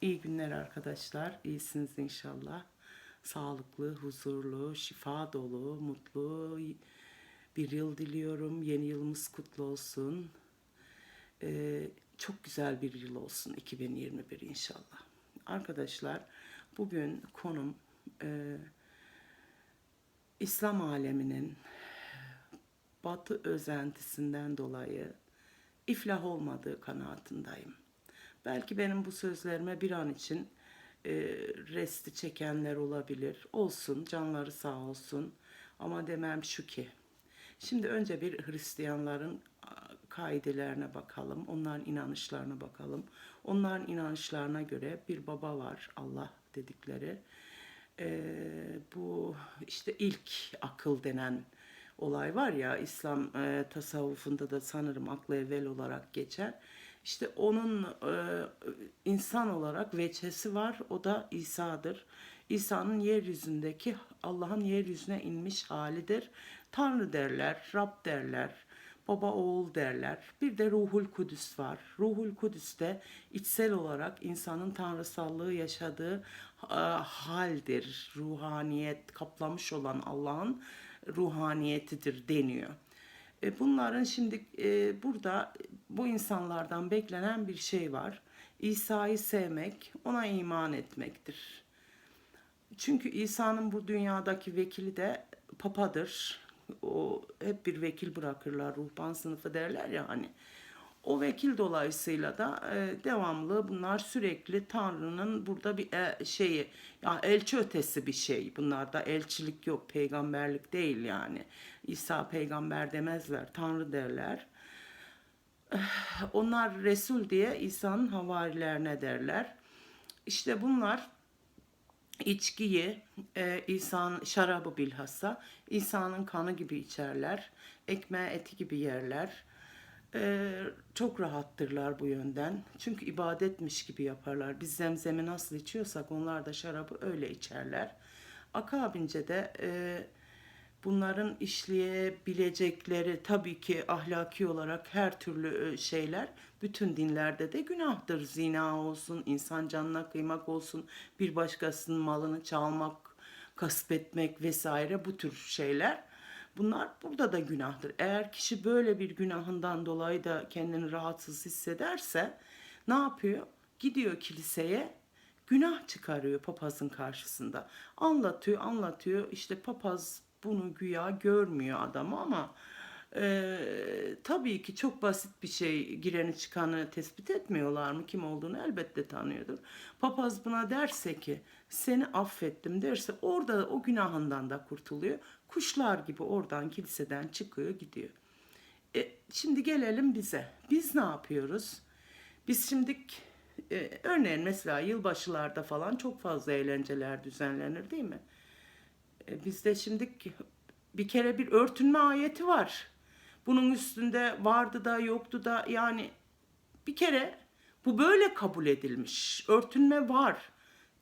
İyi günler arkadaşlar. İyisiniz inşallah. Sağlıklı, huzurlu, şifa dolu, mutlu bir yıl diliyorum. Yeni yılımız kutlu olsun. Ee, çok güzel bir yıl olsun 2021 inşallah. Arkadaşlar bugün konum e, İslam aleminin Batı özentisinden dolayı iflah olmadığı kanaatindeyim. Belki benim bu sözlerime bir an için e, resti çekenler olabilir. Olsun, canları sağ olsun. Ama demem şu ki, şimdi önce bir Hristiyanların kaidelerine bakalım, onların inanışlarına bakalım. Onların inanışlarına göre bir baba var, Allah dedikleri. E, bu işte ilk akıl denen olay var ya İslam e, tasavvufunda da sanırım aklı evvel olarak geçer. İşte onun e, insan olarak veçesi var. O da İsa'dır. İsa'nın yeryüzündeki Allah'ın yeryüzüne inmiş halidir. Tanrı derler, Rab derler, baba oğul derler. Bir de Ruhul Kudüs var. Ruhul Kudüs de içsel olarak insanın tanrısallığı yaşadığı e, haldir. Ruhaniyet kaplamış olan Allah'ın ruhaniyetidir deniyor. E, Bunların şimdi burada bu insanlardan beklenen bir şey var. İsa'yı sevmek, ona iman etmektir. Çünkü İsa'nın bu dünyadaki vekili de papadır. O hep bir vekil bırakırlar, ruhban sınıfı derler ya hani. O vekil dolayısıyla da e, devamlı bunlar sürekli Tanrı'nın burada bir e, şeyi ya elçi ötesi bir şey. Bunlarda elçilik yok, peygamberlik değil yani. İsa peygamber demezler, Tanrı derler. Onlar Resul diye İsa'nın havarilerine derler. İşte bunlar içkiyi, e, İsa'nın şarabı bilhassa İsa'nın kanı gibi içerler. Ekmeği eti gibi yerler. E, çok rahattırlar bu yönden. Çünkü ibadetmiş gibi yaparlar. Biz zemzemi nasıl içiyorsak onlar da şarabı öyle içerler. Akabince de e, bunların işleyebilecekleri tabii ki ahlaki olarak her türlü e, şeyler bütün dinlerde de günahtır. Zina olsun, insan canına kıymak olsun, bir başkasının malını çalmak, gasp etmek vesaire bu tür şeyler. Bunlar burada da günahtır. Eğer kişi böyle bir günahından dolayı da kendini rahatsız hissederse ne yapıyor? Gidiyor kiliseye günah çıkarıyor papazın karşısında. Anlatıyor, anlatıyor. İşte papaz bunu güya görmüyor adamı ama e, tabii ki çok basit bir şey gireni çıkanı tespit etmiyorlar mı? Kim olduğunu elbette tanıyordur. Papaz buna derse ki seni affettim derse orada o günahından da kurtuluyor. Kuşlar gibi oradan kiliseden çıkıyor gidiyor. E, şimdi gelelim bize. Biz ne yapıyoruz? Biz şimdi e, örneğin mesela yılbaşılarda falan çok fazla eğlenceler düzenlenir değil mi? E, bizde şimdi bir kere bir örtünme ayeti var. Bunun üstünde vardı da yoktu da yani bir kere bu böyle kabul edilmiş. Örtünme var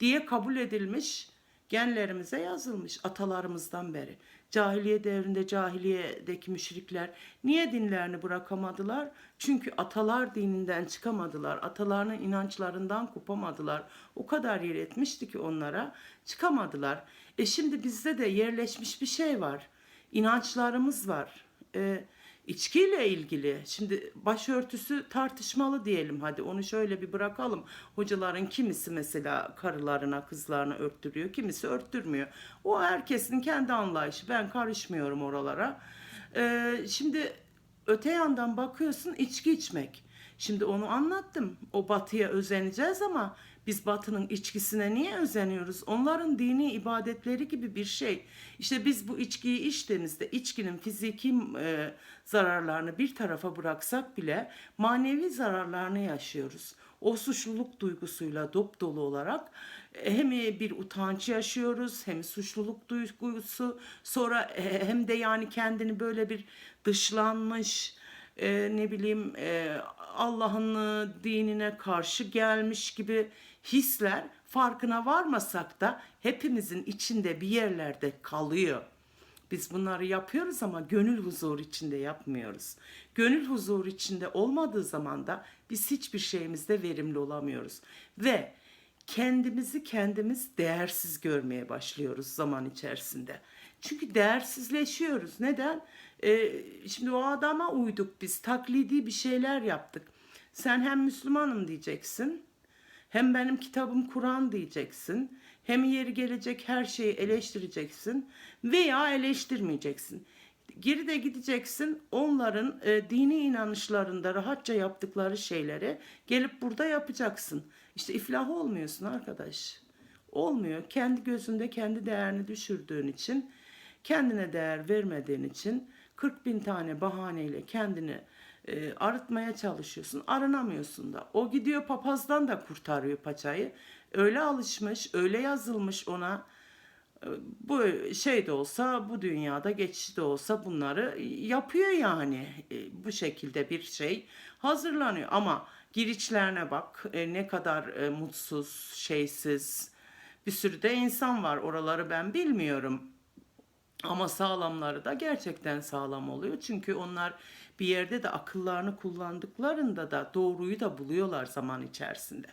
diye kabul edilmiş. Genlerimize yazılmış atalarımızdan beri. Cahiliye devrinde cahiliyedeki müşrikler niye dinlerini bırakamadılar? Çünkü atalar dininden çıkamadılar. Atalarının inançlarından kopamadılar. O kadar yer etmişti ki onlara çıkamadılar. E şimdi bizde de yerleşmiş bir şey var. İnançlarımız var. E, içkiyle ilgili şimdi başörtüsü tartışmalı diyelim hadi onu şöyle bir bırakalım. Hocaların kimisi mesela karılarına kızlarına örttürüyor kimisi örttürmüyor. O herkesin kendi anlayışı ben karışmıyorum oralara. E, şimdi öte yandan bakıyorsun içki içmek. Şimdi onu anlattım. O batıya özeneceğiz ama biz batının içkisine niye özeniyoruz? Onların dini ibadetleri gibi bir şey. İşte biz bu içkiyi içtiğimizde içkinin fiziki e, zararlarını bir tarafa bıraksak bile manevi zararlarını yaşıyoruz. O suçluluk duygusuyla dop dolu olarak e, hem bir utanç yaşıyoruz hem suçluluk duygusu sonra e, hem de yani kendini böyle bir dışlanmış e, ne bileyim e, Allah'ın dinine karşı gelmiş gibi hisler farkına varmasak da hepimizin içinde bir yerlerde kalıyor. Biz bunları yapıyoruz ama gönül huzuru içinde yapmıyoruz. Gönül huzuru içinde olmadığı zaman da biz hiçbir şeyimizde verimli olamıyoruz. Ve kendimizi kendimiz değersiz görmeye başlıyoruz zaman içerisinde. Çünkü değersizleşiyoruz. Neden? Ee, şimdi o adama uyduk biz. Taklidi bir şeyler yaptık. Sen hem Müslümanım diyeceksin. Hem benim kitabım Kur'an diyeceksin. Hem yeri gelecek her şeyi eleştireceksin. Veya eleştirmeyeceksin. Geri de gideceksin onların e, dini inanışlarında rahatça yaptıkları şeyleri gelip burada yapacaksın. İşte iflah olmuyorsun arkadaş. Olmuyor. Kendi gözünde kendi değerini düşürdüğün için, kendine değer vermediğin için 40 bin tane bahaneyle kendini e, arıtmaya çalışıyorsun. Arınamıyorsun da. O gidiyor papazdan da kurtarıyor paçayı. Öyle alışmış, öyle yazılmış ona bu şey de olsa bu dünyada geçici de olsa bunları yapıyor yani E, bu şekilde bir şey hazırlanıyor ama giriçlerine bak e, ne kadar e, mutsuz şeysiz bir sürü de insan var oraları ben bilmiyorum ama sağlamları da gerçekten sağlam oluyor çünkü onlar bir yerde de akıllarını kullandıklarında da doğruyu da buluyorlar zaman içerisinde.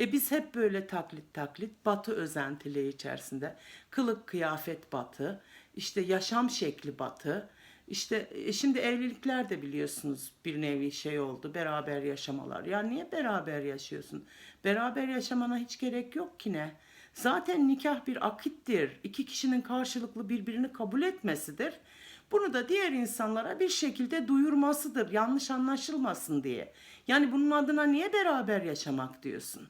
E biz hep böyle taklit taklit batı özentiliği içerisinde kılık kıyafet batı işte yaşam şekli batı işte e, şimdi evlilikler de biliyorsunuz bir nevi şey oldu beraber yaşamalar. Ya niye beraber yaşıyorsun? Beraber yaşamana hiç gerek yok ki ne? Zaten nikah bir akittir. İki kişinin karşılıklı birbirini kabul etmesidir. Bunu da diğer insanlara bir şekilde duyurmasıdır. Yanlış anlaşılmasın diye. Yani bunun adına niye beraber yaşamak diyorsun?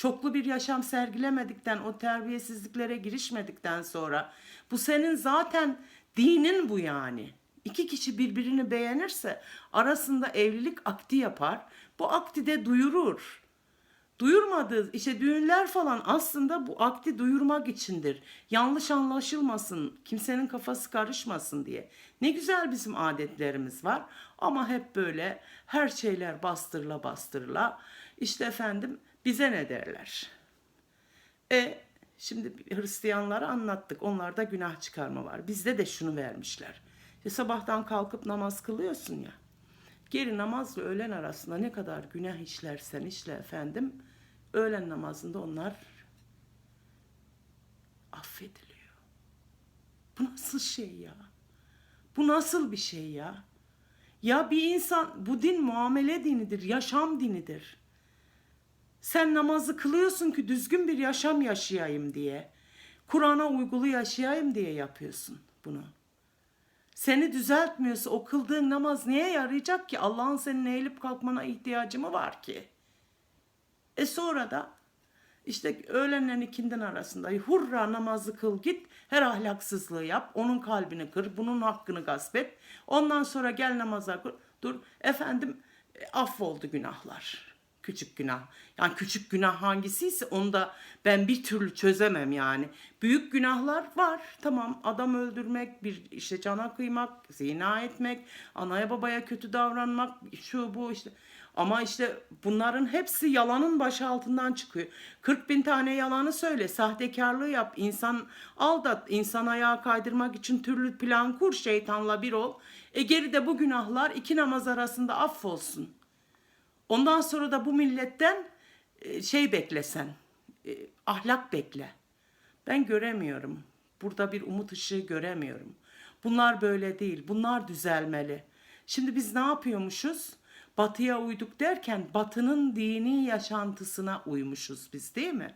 çoklu bir yaşam sergilemedikten, o terbiyesizliklere girişmedikten sonra bu senin zaten dinin bu yani. İki kişi birbirini beğenirse arasında evlilik akti yapar. Bu akti de duyurur. Duyurmadığı işte düğünler falan aslında bu akti duyurmak içindir. Yanlış anlaşılmasın, kimsenin kafası karışmasın diye. Ne güzel bizim adetlerimiz var ama hep böyle her şeyler bastırla bastırla. İşte efendim bize ne derler? E şimdi Hristiyanlara anlattık. Onlarda günah çıkarma var. Bizde de şunu vermişler. İşte sabahtan kalkıp namaz kılıyorsun ya. Geri namazla öğlen arasında ne kadar günah işlersen işle efendim. Öğlen namazında onlar affediliyor. Bu nasıl şey ya? Bu nasıl bir şey ya? Ya bir insan bu din muamele dinidir, yaşam dinidir. Sen namazı kılıyorsun ki düzgün bir yaşam yaşayayım diye. Kur'an'a uygulu yaşayayım diye yapıyorsun bunu. Seni düzeltmiyorsa o kıldığın namaz niye yarayacak ki? Allah'ın senin eğilip kalkmana ihtiyacı mı var ki? E sonra da işte öğlenle ikindin arasında hurra namazı kıl git her ahlaksızlığı yap onun kalbini kır bunun hakkını gasp et ondan sonra gel namaza kıl dur efendim e, affoldu günahlar küçük günah. Yani küçük günah hangisiyse onu da ben bir türlü çözemem yani. Büyük günahlar var. Tamam adam öldürmek, bir işte cana kıymak, zina etmek, anaya babaya kötü davranmak, şu bu işte. Ama işte bunların hepsi yalanın başı altından çıkıyor. 40 bin tane yalanı söyle, sahtekarlığı yap, insan aldat, insan ayağa kaydırmak için türlü plan kur, şeytanla bir ol. E geride bu günahlar iki namaz arasında affolsun. Ondan sonra da bu milletten e, şey beklesen, e, ahlak bekle. Ben göremiyorum. Burada bir umut ışığı göremiyorum. Bunlar böyle değil. Bunlar düzelmeli. Şimdi biz ne yapıyormuşuz? Batıya uyduk derken batının dini yaşantısına uymuşuz biz değil mi?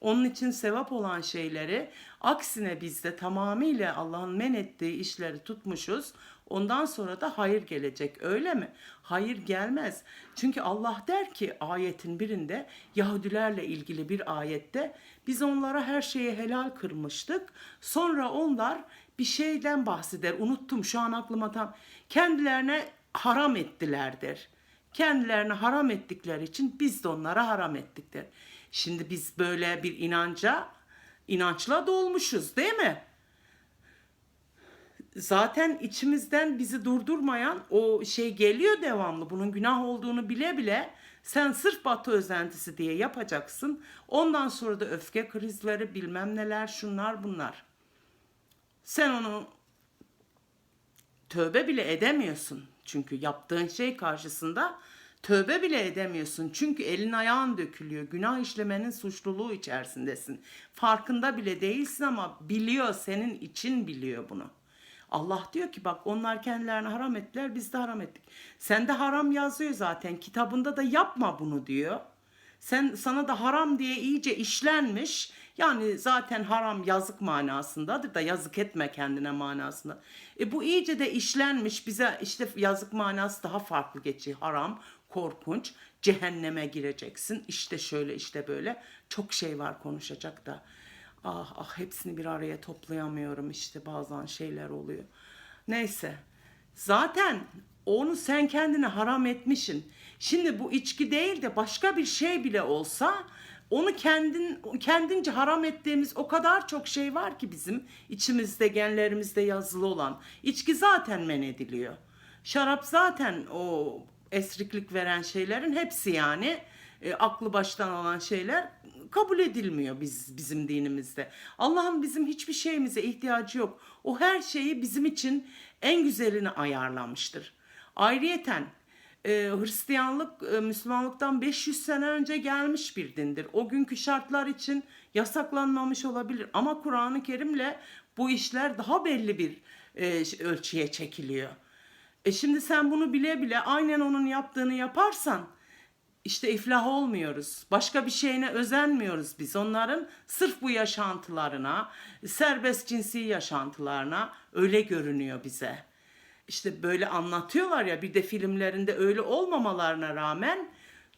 Onun için sevap olan şeyleri aksine biz de tamamıyla Allah'ın men ettiği işleri tutmuşuz. Ondan sonra da hayır gelecek öyle mi? Hayır gelmez. Çünkü Allah der ki ayetin birinde Yahudilerle ilgili bir ayette biz onlara her şeyi helal kırmıştık. Sonra onlar bir şeyden bahseder. Unuttum şu an aklıma tam. Kendilerine haram ettilerdir. Kendilerine haram ettikleri için biz de onlara haram ettikler. Şimdi biz böyle bir inanca, inançla dolmuşuz değil mi? Zaten içimizden bizi durdurmayan o şey geliyor devamlı. Bunun günah olduğunu bile bile sen sırf batı özentisi diye yapacaksın. Ondan sonra da öfke krizleri bilmem neler şunlar bunlar. Sen onu tövbe bile edemiyorsun. Çünkü yaptığın şey karşısında Tövbe bile edemiyorsun çünkü elin ayağın dökülüyor. Günah işlemenin suçluluğu içerisindesin. Farkında bile değilsin ama biliyor senin için biliyor bunu. Allah diyor ki bak onlar kendilerine haram ettiler biz de haram ettik. Sende haram yazıyor zaten kitabında da yapma bunu diyor. Sen sana da haram diye iyice işlenmiş. Yani zaten haram yazık manasındadır da yazık etme kendine manasında. E bu iyice de işlenmiş bize işte yazık manası daha farklı geçiyor. Haram, korkunç, cehenneme gireceksin. İşte şöyle işte böyle. Çok şey var konuşacak da. Ah ah hepsini bir araya toplayamıyorum işte bazen şeyler oluyor. Neyse. Zaten onu sen kendine haram etmişsin. Şimdi bu içki değil de başka bir şey bile olsa onu kendin kendince haram ettiğimiz o kadar çok şey var ki bizim içimizde genlerimizde yazılı olan. İçki zaten men ediliyor. Şarap zaten o esriklik veren şeylerin hepsi yani e, aklı baştan olan şeyler kabul edilmiyor biz bizim dinimizde. Allah'ın bizim hiçbir şeyimize ihtiyacı yok. O her şeyi bizim için en güzelini ayarlamıştır. Ayrıyeten e, Hristiyanlık e, Müslümanlıktan 500 sene önce gelmiş bir dindir. O günkü şartlar için yasaklanmamış olabilir ama Kur'an-ı Kerim'le bu işler daha belli bir e, ölçüye çekiliyor. E şimdi sen bunu bile bile aynen onun yaptığını yaparsan işte iflah olmuyoruz. Başka bir şeyine özenmiyoruz biz. Onların sırf bu yaşantılarına, serbest cinsi yaşantılarına öyle görünüyor bize. İşte böyle anlatıyorlar ya bir de filmlerinde öyle olmamalarına rağmen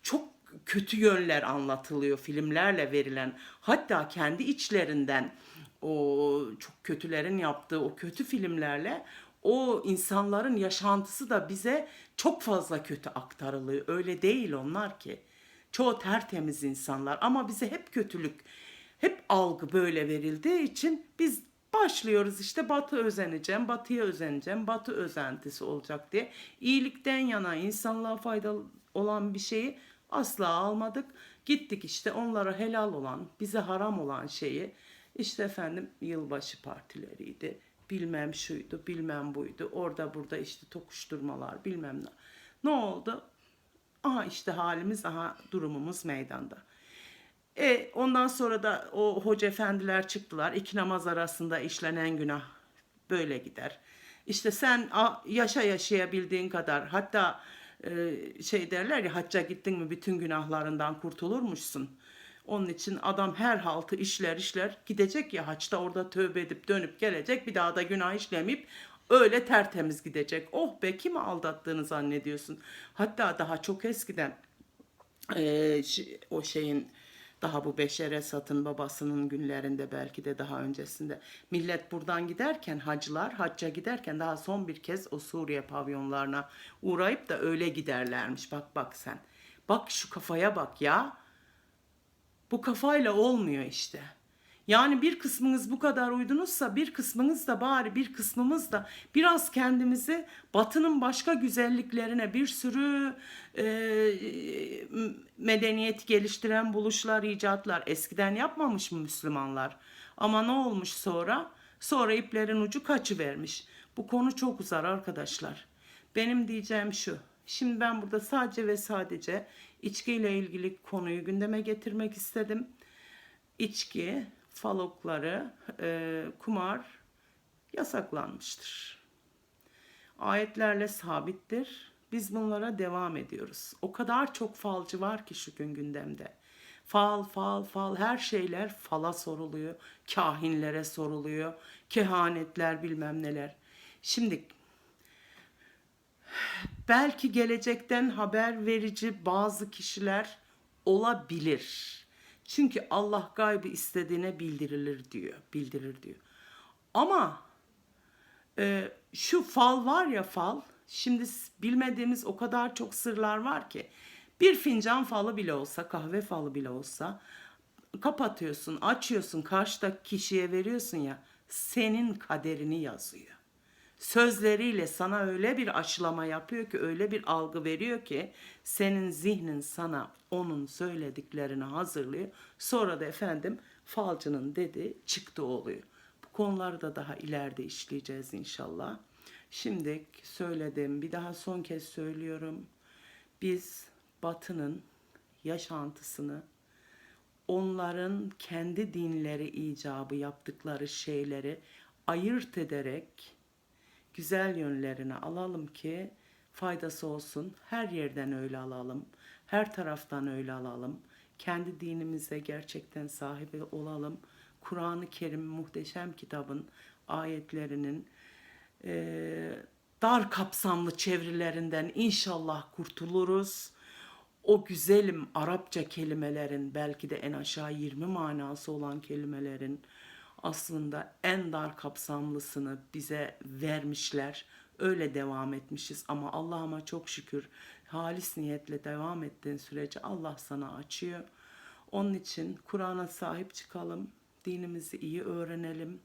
çok kötü yönler anlatılıyor filmlerle verilen. Hatta kendi içlerinden o çok kötülerin yaptığı o kötü filmlerle o insanların yaşantısı da bize çok fazla kötü aktarılıyor. Öyle değil onlar ki. Çoğu tertemiz insanlar ama bize hep kötülük, hep algı böyle verildiği için biz başlıyoruz işte batı özeneceğim, batıya özeneceğim, batı özentisi olacak diye. İyilikten yana insanlığa faydalı olan bir şeyi asla almadık. Gittik işte onlara helal olan, bize haram olan şeyi işte efendim yılbaşı partileriydi bilmem şuydu, bilmem buydu. Orada burada işte tokuşturmalar, bilmem ne. Ne oldu? Aha işte halimiz, aha durumumuz meydanda. E ondan sonra da o hoca efendiler çıktılar. İki namaz arasında işlenen günah böyle gider. İşte sen yaşa yaşayabildiğin kadar hatta e, şey derler ya hacca gittin mi bütün günahlarından kurtulurmuşsun. Onun için adam her haltı işler işler gidecek ya haçta orada tövbe edip dönüp gelecek bir daha da günah işlemeyip öyle tertemiz gidecek. Oh be kimi aldattığını zannediyorsun. Hatta daha çok eskiden ş- o şeyin daha bu Beşer Esad'ın babasının günlerinde belki de daha öncesinde millet buradan giderken hacılar hacca giderken daha son bir kez o Suriye pavyonlarına uğrayıp da öyle giderlermiş. Bak bak sen. Bak şu kafaya bak ya. Bu kafayla olmuyor işte. Yani bir kısmınız bu kadar uydunuzsa bir kısmınız da bari bir kısmımız da biraz kendimizi batının başka güzelliklerine bir sürü e, medeniyet geliştiren buluşlar, icatlar eskiden yapmamış mı Müslümanlar? Ama ne olmuş sonra? Sonra iplerin ucu kaçıvermiş. Bu konu çok uzar arkadaşlar. Benim diyeceğim şu. Şimdi ben burada sadece ve sadece içkiyle ilgili konuyu gündeme getirmek istedim. İçki, falokları, e, kumar yasaklanmıştır. Ayetlerle sabittir. Biz bunlara devam ediyoruz. O kadar çok falcı var ki şu gün gündemde. Fal, fal, fal her şeyler fala soruluyor. Kahinlere soruluyor. Kehanetler bilmem neler. Şimdi belki gelecekten haber verici bazı kişiler olabilir. Çünkü Allah gaybı istediğine bildirilir diyor, bildirir diyor. Ama e, şu fal var ya fal, şimdi bilmediğimiz o kadar çok sırlar var ki bir fincan falı bile olsa, kahve falı bile olsa kapatıyorsun, açıyorsun, karşıdaki kişiye veriyorsun ya, senin kaderini yazıyor sözleriyle sana öyle bir aşılama yapıyor ki öyle bir algı veriyor ki senin zihnin sana onun söylediklerini hazırlıyor. Sonra da efendim falcının dedi çıktı oluyor. Bu konuları da daha ileride işleyeceğiz inşallah. Şimdi söyledim bir daha son kez söylüyorum. Biz Batı'nın yaşantısını onların kendi dinleri icabı yaptıkları şeyleri ayırt ederek güzel yönlerini alalım ki faydası olsun. Her yerden öyle alalım. Her taraftan öyle alalım. Kendi dinimize gerçekten sahibi olalım. Kur'an-ı Kerim muhteşem kitabın ayetlerinin eee, dar kapsamlı çevirilerinden inşallah kurtuluruz. O güzelim Arapça kelimelerin belki de en aşağı 20 manası olan kelimelerin aslında en dar kapsamlısını bize vermişler. Öyle devam etmişiz ama Allah'ıma çok şükür halis niyetle devam ettiğin sürece Allah sana açıyor. Onun için Kur'an'a sahip çıkalım, dinimizi iyi öğrenelim.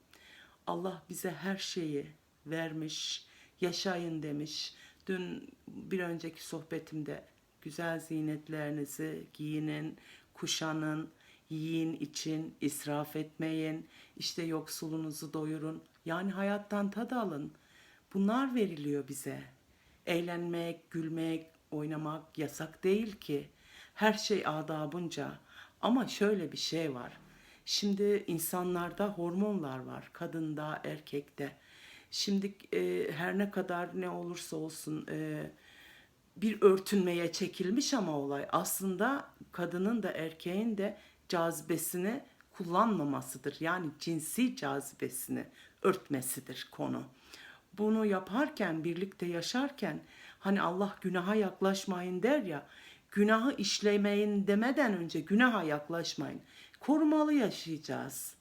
Allah bize her şeyi vermiş, yaşayın demiş. Dün bir önceki sohbetimde güzel zinetlerinizi giyinin, kuşanın, yiyin için, israf etmeyin, işte yoksulunuzu doyurun. Yani hayattan tad alın. Bunlar veriliyor bize. Eğlenmek, gülmek, oynamak yasak değil ki. Her şey adabınca. Ama şöyle bir şey var. Şimdi insanlarda hormonlar var. Kadında, erkekte. Şimdi e, her ne kadar ne olursa olsun e, bir örtünmeye çekilmiş ama olay aslında kadının da erkeğin de cazibesini kullanmamasıdır. Yani cinsi cazibesini örtmesidir konu. Bunu yaparken, birlikte yaşarken hani Allah günaha yaklaşmayın der ya, günahı işlemeyin demeden önce günaha yaklaşmayın. Korumalı yaşayacağız.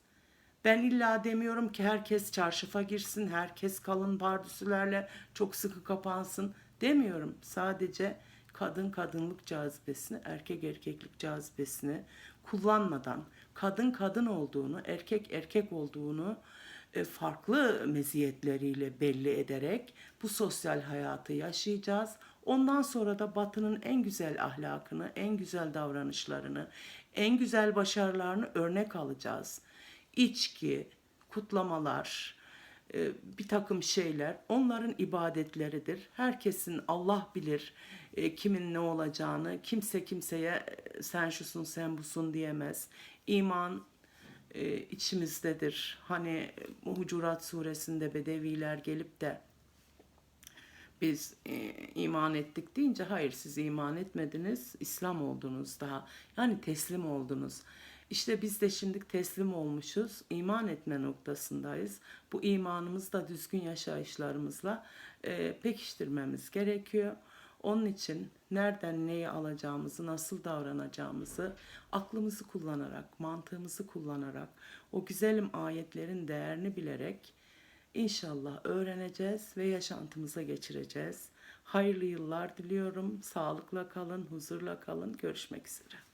Ben illa demiyorum ki herkes çarşıfa girsin, herkes kalın pardüsülerle çok sıkı kapansın demiyorum. Sadece kadın kadınlık cazibesini, erkek erkeklik cazibesini kullanmadan kadın kadın olduğunu, erkek erkek olduğunu e, farklı meziyetleriyle belli ederek bu sosyal hayatı yaşayacağız. Ondan sonra da Batı'nın en güzel ahlakını, en güzel davranışlarını, en güzel başarılarını örnek alacağız. İçki, kutlamalar, e, bir takım şeyler onların ibadetleridir. Herkesin Allah bilir e, kimin ne olacağını. Kimse kimseye e, sen şusun sen busun diyemez. İman e, içimizdedir. Hani e, Hucurat suresinde bedeviler gelip de biz e, iman ettik deyince hayır siz iman etmediniz İslam oldunuz daha yani teslim oldunuz. İşte biz de şimdi teslim olmuşuz iman etme noktasındayız. Bu imanımızı da düzgün yaşayışlarımızla e, pekiştirmemiz gerekiyor. Onun için nereden neyi alacağımızı, nasıl davranacağımızı aklımızı kullanarak, mantığımızı kullanarak, o güzelim ayetlerin değerini bilerek İnşallah öğreneceğiz ve yaşantımıza geçireceğiz. Hayırlı yıllar diliyorum. Sağlıkla kalın, huzurla kalın. Görüşmek üzere.